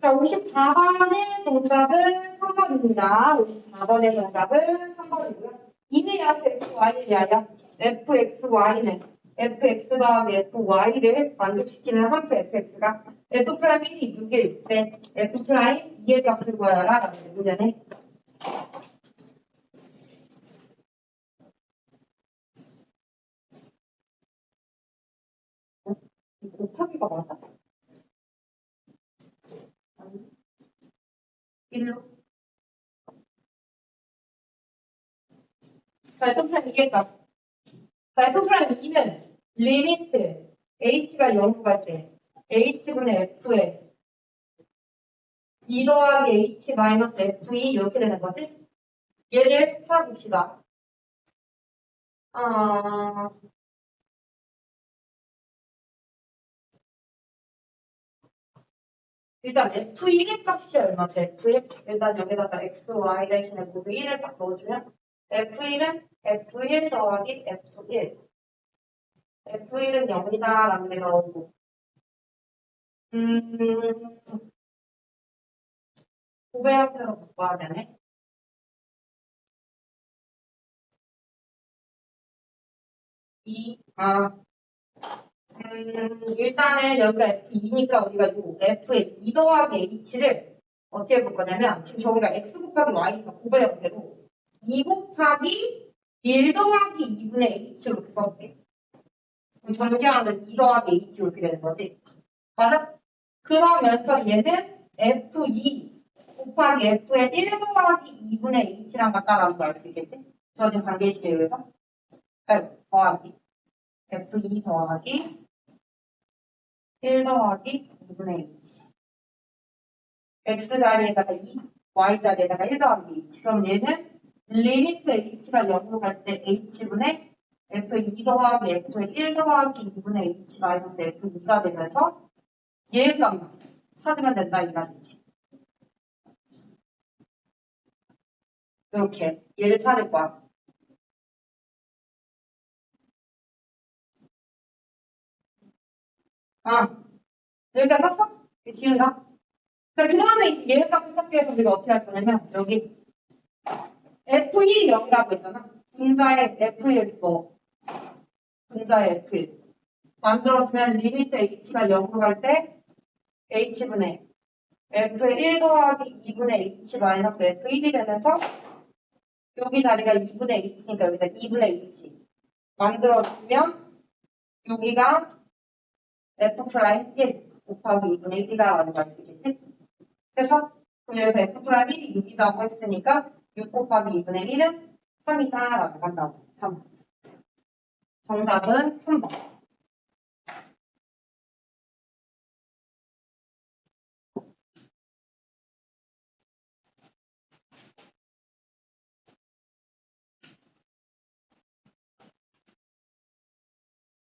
자, 54번의 정답은 3번입니다. 54번의 정답은 3번이고요. 이내 fxy에 대하여 fxy는 fx 더하기 fy를 만족시키는 함수 fx가 f 프라임이 6일 때 f 프라임 2의 값을 구하라 라는 문제네. 곱하기가 맞아? 아니. 1로 자, f 프라임 2의 값. 자, f 프라임 2는 리미트 h가 0로 갈때 h분의 f에 2 더하기 h 마이너스 f2 이렇게 되는 거지? 얘를 찾아봅시다. 아, 일단 f1의 값이 얼마죠? f1 일단 여기다가 x, y 대신에 모두 1을 딱 넣어주면 f1은 f1 더하기 f1. F1은 0이다 라는 게 나오고. 음 고배합으로 바꿔야 되네. 이, 아, 음, 일단은 여기가 F2니까 우리가 요 F의 2 더하기 H를 어떻게 볼 거냐면, 지금 저기가 X 곱하기 Y니까 고배합 되고, 2 곱하기 1 더하기 2분의 H로 이렇게 써볼게. 전개하면 2 더하기 H 이렇게 되는 거지. 맞아? 그러면서 얘는 F2 곱하기 F의 1 더하기 2분의 H랑 같다라는 걸 알 수 있겠지? 저는 관계식에 의해서. 더하기. F2 더하기 1 더하기 2분의 H. X 자리에다가 2, Y 자리에다가 1 더하기 H. 그럼 얘는 리미트 H가 0으로 갈 때 H분의 F2 더하기 F의 1 더하기 2분의 H 마이너스 F2가 되면서 얘가 찾으면 된다 이 말이지. 이렇게 얘를 찾을 거야. 아, 여기다 썼어? 지운다? 자, 그 다음에 얘를 값을 찾기 위해서 우리가 어떻게 할 거냐면, 여기 F1이 0이라고 했잖아. 분자의 F1 있고, 분자의 F1. 만들어주면 리미트 H가 0으로 갈 때, H분의 F의 1 더하기 2분의 H 마이너스 F1이 되면서, 여기 자리가 2분의 H니까 여기다 2분의 H. 만들어주면, 여기가 F 프라임 1 곱하기 2분의 1이라는 걸알수 있겠지? 그래서 그럼 여기서 F 프라임 1이 6이라고 했으니까 6 곱하기 2분의 1은 3이다라고 한다고. 3. 정답은 3번.